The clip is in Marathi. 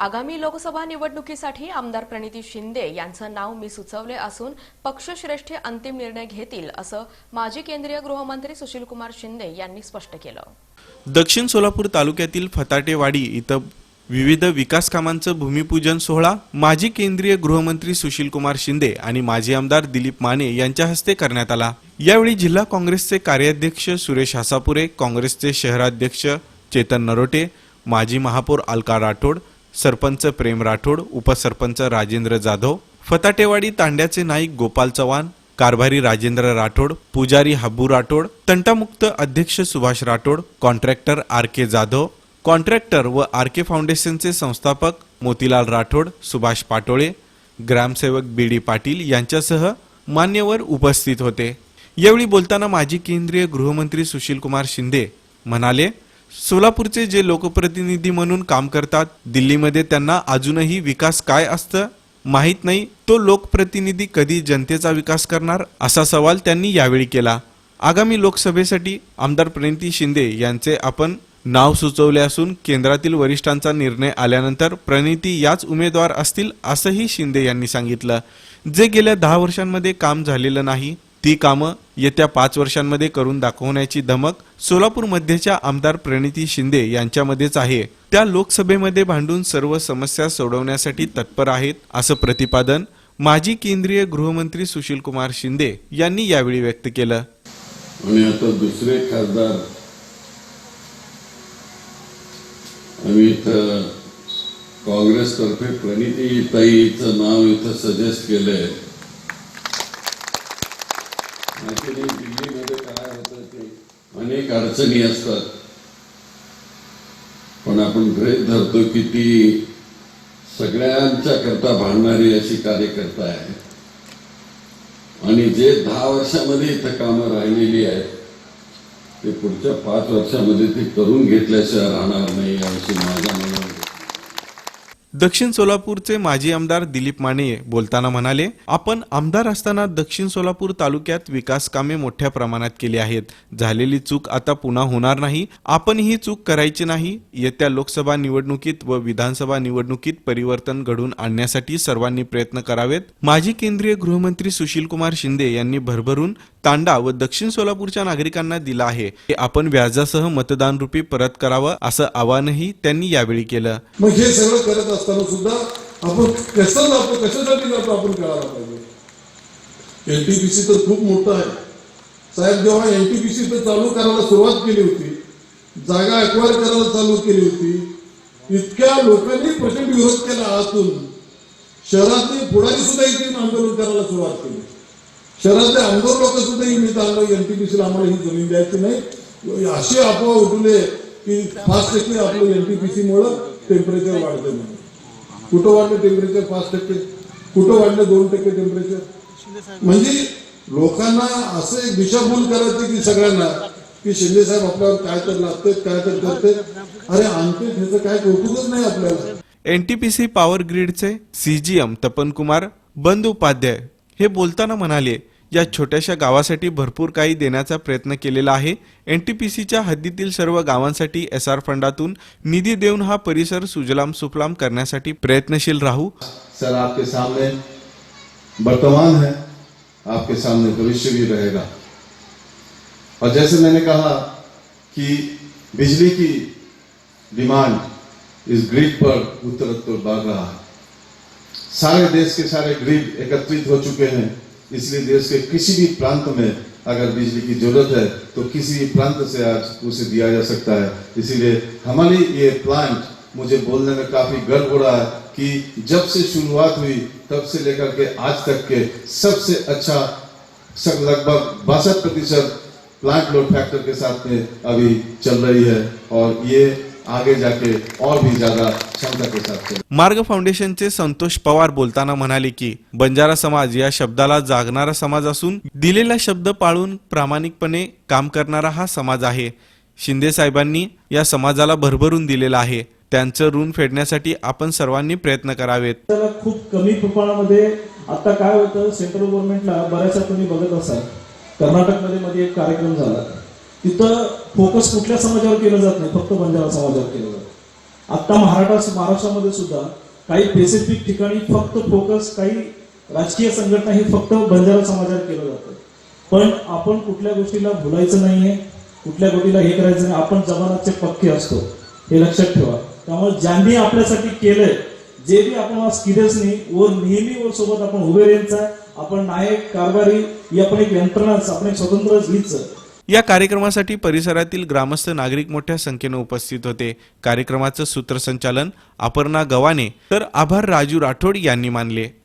आगामी लोकसभा निवडणुकीसाठी आमदार प्रणिती शिंदे यांचं नाव मी सुचवले असून पक्षश्रेष्ठी अंतिम निर्णय घेतील असं माजी केंद्रीय गृहमंत्री सुशीलकुमार शिंदे यांनी स्पष्ट केलं. दक्षिण सोलापूर तालुक्यातील फताटेवाडी इथं विविध विकास कामांचं भूमिपूजन सोहळा माजी केंद्रीय गृहमंत्री सुशीलकुमार शिंदे आणि माजी आमदार दिलीप माने यांच्या हस्ते करण्यात आला. यावेळी जिल्हा काँग्रेसचे कार्याध्यक्ष सुरेश हासापुरे काँग्रेसचे शहराध्यक्ष चेतन नरोटे माजी महापौर अलका राठोड सरपंच प्रेम राठोड उपसरपंच राजेंद्र जाधव फताटेवाडी तांड्याचे नाईक गोपाल चव्हाण कारभारी राजेंद्र राठोड पुजारी हब्बू राठोड तंटामुक्त अध्यक्ष Subhash Rathod contractor R K Jadhav contractor व आर के फाउंडेशनचे संस्थापक मोतीलाल राठोड सुभाष पाटोळे ग्रामसेवक बी डी पाटील यांच्यासह मान्यवर उपस्थित होते. यावेळी बोलताना माजी केंद्रीय गृहमंत्री सुशीलकुमार शिंदे म्हणाले सोलापूरचे जे लोकप्रतिनिधी म्हणून काम करतात दिल्लीमध्ये त्यांना अजूनही विकास काय असतं माहीत नाही. तो लोकप्रतिनिधी कधी जनतेचा विकास करणार? असा सवाल त्यांनी यावेळी केला. आगामी लोकसभेसाठी आमदार प्रणिती शिंदे यांचे आपण नाव सुचवले असून केंद्रातील वरिष्ठांचा निर्णय आल्यानंतर प्रणिती याच उमेदवार असतील असंही शिंदे यांनी सांगितलं. जे गेल्या दहा वर्षांमध्ये काम झालेलं नाही ती कामं येत्या पाच वर्षांमध्ये करून दाखवण्याची धमक सोलापूर मध्येच्या आमदार प्रणिती शिंदे यांच्यामध्येच आहे. त्या लोकसभेमध्ये भांडून सर्व समस्या सोडवण्यासाठी तत्पर आहेत असं प्रतिपादन माजी केंद्रीय गृहमंत्री सुशीलकुमार शिंदे यांनी यावेळी व्यक्त केलं. आणि आता दुसरे खासदार. आम्ही इथं काँग्रेसतर्फे प्रणिती नाव इथं सजेस्ट केलंय. ऍक्च्युली दिल्लीमध्ये काय होतं ते अनेक अडचणी असतात. पण आपण गृहीत धरतो की ती सगळ्यांच्या करता भांडणारी अशी कार्यकर्ता आहे. आणि जे दहा वर्षामध्ये इथं कामं राहिलेली आहेत ते पुढच्या पाच वर्षामध्ये ती करून घेतल्याशिवाय राहणार नाही अशी माझा दक्षिण सोलापूरचे माजी आमदार दिलीप माने बोलताना म्हणाले आपण आमदार असताना दक्षिण सोलापूर तालुक्यात विकास कामे मोठ्या प्रमाणात केली आहेत. झालेली चूक आता पुन्हा होणार नाही. आपण ही चूक करायची नाही. येत्या लोकसभा निवडणुकीत व विधानसभा निवडणुकीत परिवर्तन घडून आणण्यासाठी सर्वांनी प्रयत्न करावेत. माजी केंद्रीय गृहमंत्री सुशीलकुमार शिंदे यांनी भरभरून तांडा व दक्षिण सोलापूरच्या नागरिकांना दिला आहे. हे आपण व्याजासह मतदान रुपी परत करावं असं आवाहनही त्यांनी यावेळी केलं. मग हे सगळं करत असताना सुद्धा आपण कसं जातो कशासाठी जातो आपण कळायला पाहिजे? एनटीपीसी तर खूप मोठं आहे. साहेब जेव्हा एनटीपीसी तर चालू करायला सुरुवात केली होती जागा अक्वायर करायला चालू केली होती इतक्या लोकांनी प्रचंड विरोध केला आतून. शहरातले पुढारी सुद्धा इथे आंदोलन करायला सुरुवात केली. शहरातले आमदार लोक सुद्धा इथे आणलं एनटीपीसीला आम्हाला ही जमीन द्यायची नाही. अशी अफवा उठले की पाच टक्के आपलं एनटीपीसी मुळे टेम्परेचर वाढतं म्हणून. कुठं वाढलं टेम्परेचर पाच टक्के कुठं वाढलं दोन टक्के टेम्परेचर म्हणजे लोकांना असं एक दिशाभूल करायचं की सगळ्यांना की शिंदे साहेब आपल्यावर काय तर लागते काय तर करते अरे आणते त्याचं काय कौतुकच नाही आपल्याला. एनटीपीसी पॉवर ग्रीडचे सीजीएम तपन कुमार बंद उपाध्याय हे बोलताना म्हणाले या छोट्याशा गावासाठी भरपूर काही देण्याचा प्रयत्न केलेला आहे. एन टी पी सीच्या हद्दीतील सर्व गावांसाठी एस आर फंडातून निधी देऊन हा परिसर सुजलाम सुफलाम करण्यासाठी प्रयत्नशील राहू. सर आपके सामने वर्तमान है आपके सामने भविष्य भी रहेगा। और जैसे मैंने कहा कि बिजली की डिमांड इस ग्रिड पर उत्तर उत्तर बढ़ रहा है। सारे देश के सारे ग्रिड एकत्रित हो चुके हैं। इसलिए देश के किसी भी प्रांत में अगर बिजली की ज़रूरत है तो किसी भी प्रांत से आज उसे दिया जा सकता है। इसीलिए हमारी ये प्लांट मुझे बोलने में काफ़ी गर्व हो रहा है कि जब से शुरुआत हुई, तब से लेकर के आज तक के सबसे अच्छा सब लगभग बासठ प्रतिशत प्लांट लोड फैक्टर के साथ में अभी चल रही है। और ये आगे जाके और भी ज्यादा क्षमता के साथ चले मार्ग फाउंडेशनचे संतोष पवार बोलताना म्हणाले की बंजारा समाज या शब्दाला जागणारा समाज असून दिलेला शब्द पाळून प्रामाणिकपणे काम करणारा हा समाज आहे. शिंदे साहेबांनी या समाजाला भरभरून दिलेला आहे. त्यांचं ऋण फेडण्यासाठी आपण सर्वांनी प्रयत्न करावेत. त्याला खूप कमी प्रमाणामध्ये आता काय होतं सेंट्रल गव्हर्नमेंटला बऱ्याचशा तुम्ही बघत असाल. कर्नाटकमध्ये मध्ये एक कार्यक्रम झाला. तिथं फोकस कुठल्या समाजावर केलं जात नाही फक्त बंजारा समाजावर केलं जातं आत्ता महाराष्ट्र महाराष्ट्रामध्ये सुद्धा काही स्पेसिफिक ठिकाणी फक्त फोकस काही राजकीय संघटना ही फक्त बंजारा समाजावर केलं जातं. पण आपण कुठल्या गोष्टीला भुलायचं नाहीये कुठल्या गोष्टीला हे करायचं नाही आपण जमानाचे पक्के असतो हे लक्षात ठेवा. त्यामुळे ज्यांनी आपल्यासाठी केलंय जे बी आपण आज किडेसनी वर नेहमी वर सोबत आपण उभे राहायचं आपण नायक कारभारी ही आपण एक यंत्रणाच आपण एक स्वतंत्र हीच या कार्यक्रमासाठी परिसरातील ग्रामस्थ नागरिक मोठ्या संख्येनं उपस्थित होते. कार्यक्रमाचं सूत्रसंचालन अपर्णा गवाने तर आभार राजू राठोड यांनी मानले.